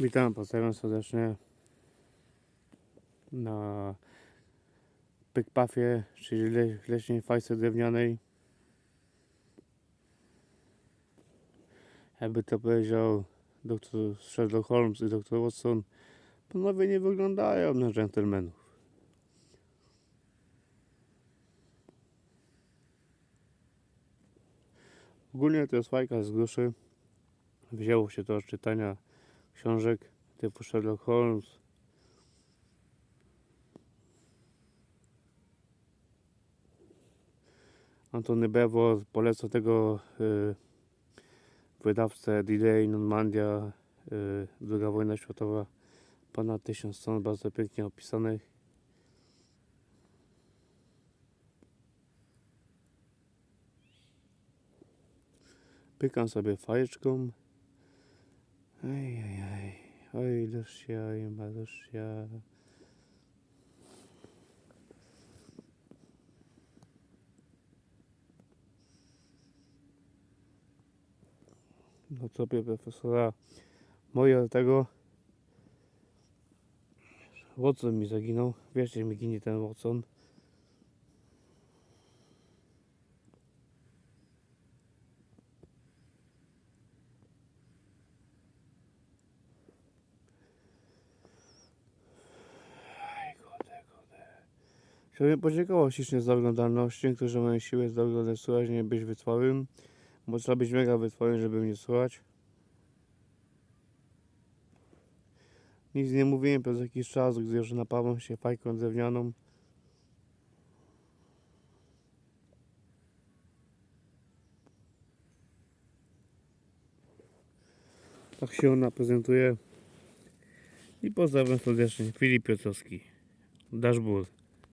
Witam, pozdrawiam serdecznie na Pykpafie, czyli le leśnej fajce drewnianej. Jakby to powiedział doktor Sherlock Holmes i doktor Watson, panowie nie wyglądają na dżentelmenów. Ogólnie to jest fajka z gruszy. Wzięło się to od czytania książek typu Sherlock Holmes. Antony Bewo poleca tego y, wydawcę D-Day, Normandia, y, II wojna światowa, ponad tysiąc stron bardzo pięknie opisanych. Pykam sobie fajeczką. Ej, Oj, Lucia, oj, Malusia. No tobie profesora moje tego Watson mi zaginął. Wierzcie mi ginie ten Watson. Chciałbym podziękować ślicznie za oglądalność. Którzy mają siłę za oglądać słuchać, nie być wytrwałym. Bo trzeba być mega wytrwałym, żeby mnie słuchać. Nic nie mówiłem przez jakiś czas, gdy już napawam się fajką drewnianą. Tak się ona prezentuje. I pozdrawiam serdecznie. Filip Piotrowski. Dashboard.